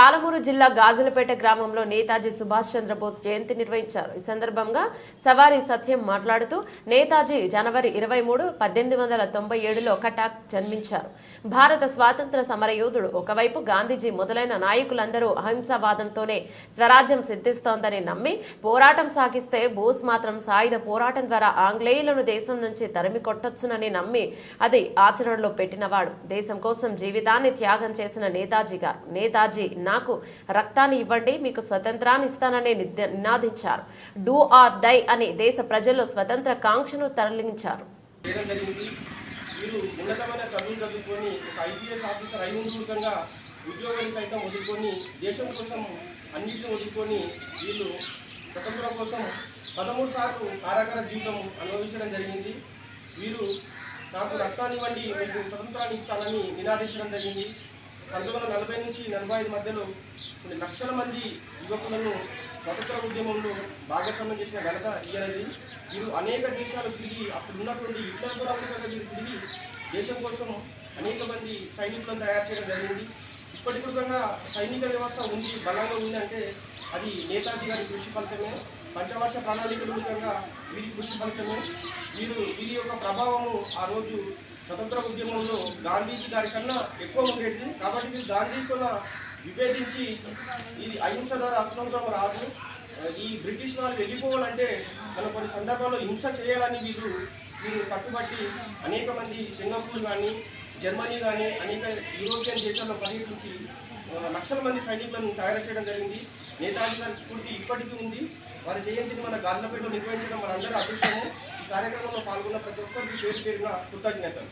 పాలమూరు జిల్లా గాజులపేట గ్రామంలో నేతాజీ సుభాష్ చంద్రబోస్ జయంతి నిర్వహించారు. ఈ సందర్భంగా సవారి సత్యం మాట్లాడుతూ నేతాజీ జనవరి ఇరవై మూడు పద్దెనిమిది వందల తొంభై ఏడులో కటాక్ జన్మించారు. భారత స్వాతంత్ర సమరయోధుడు ఒకవైపు గాంధీజీ మొదలైన నాయకులందరూ అహింసావాదంతోనే స్వరాజ్యం సిద్ధిస్తోందని నమ్మి పోరాటం సాగిస్తే బోస్ మాత్రం సాయుధ పోరాటం ద్వారా ఆంగ్లేయులను దేశం నుంచి తరిమి కొట్టొచ్చునని నమ్మి అది ఆచరణలో పెట్టినవాడు. దేశం కోసం జీవితాన్ని త్యాగం చేసిన నేతాజీ గారు నేతాజీ నాకు రక్తాన్ని ఇవ్వండి మీకు స్వతంత్రాన్ని ఇస్తానని నినాదించారు. డూ ఆర్ దై అని దేశ ప్రజల్లో స్వతంత్ర కాంక్షను తరలించారు. మీరు ఉన్నతమైన చదువులు చదువుకొని ఒక ఐపీఎస్ ఆఫీసర్ అయి ఉండగా ఉద్యోగాన్ని సైతం వదులుకొని దేశం కోసం అన్నింటిని వదులుకొని వీళ్ళు స్వతంత్రం కోసం పదమూడు సార్లు కారాగార జీవితం అనుభవించడం జరిగింది. వీరు నాకు రక్తాన్ని ఇవ్వండి మీకు స్వతంత్రాన్ని ఇస్తానని నినాదించడం జరిగింది. పంతొమ్మిది వందల నలభై నుంచి నలభై ఐదు మధ్యలో కొన్ని లక్షల మంది యువకులను స్వతంత్ర ఉద్యమంలో భాగస్వామ్యం చేసిన ఘనత ఇయ్యనది వీరు అనేక దేశాలు తిరిగి అప్పుడు ఉన్నటువంటి హిట్లర్ కూడా కూడా వీరు తిరిగి దేశం కోసం అనేక మంది సైనికులను తయారు చేయడం జరిగింది. ఇప్పటికి కూడా సైనిక వ్యవస్థ ఉంది బలంగా ఉంది అంటే అది నేతాజీ గారి కృషి ఫలితమే. పంచవర్ష ప్రణాళికలు మూలంగా వీరి కృషి ఫలితమే. వీరు వీరి యొక్క ప్రభావము ఆ రోజు స్వతంత్ర ఉద్యమంలో గాంధీజీ గారి కన్నా ఎక్కువ ఉండేది కాబట్టి మీరు గాంధీజీతో విభేదించి ఇది అహింస ద్వారా అస్వతంత్రం రాదు ఈ బ్రిటిష్ వాళ్ళు వెళ్ళిపోవాలంటే మనం కొన్ని సందర్భాల్లో హింస చేయాలని వీళ్ళు వీరు పట్టుబట్టి అనేక మంది సింగపూర్ కానీ జర్మనీ కానీ అనేక యూరోపియన్ దేశాల్లో పర్యటించి లక్షల మంది సైనికులను తయారు చేయడం జరిగింది. నేతాజీ గారి స్ఫూర్తి ఇప్పటికీ ఉంది. వారి జయంతిని మన గార్లపేటలో నిర్వహించడం మనందరూ అదృష్టము. కార్యక్రమంలో పాల్గొన్న ప్రతి ఒక్కరికి పేరు పేరున కృతజ్ఞతలు.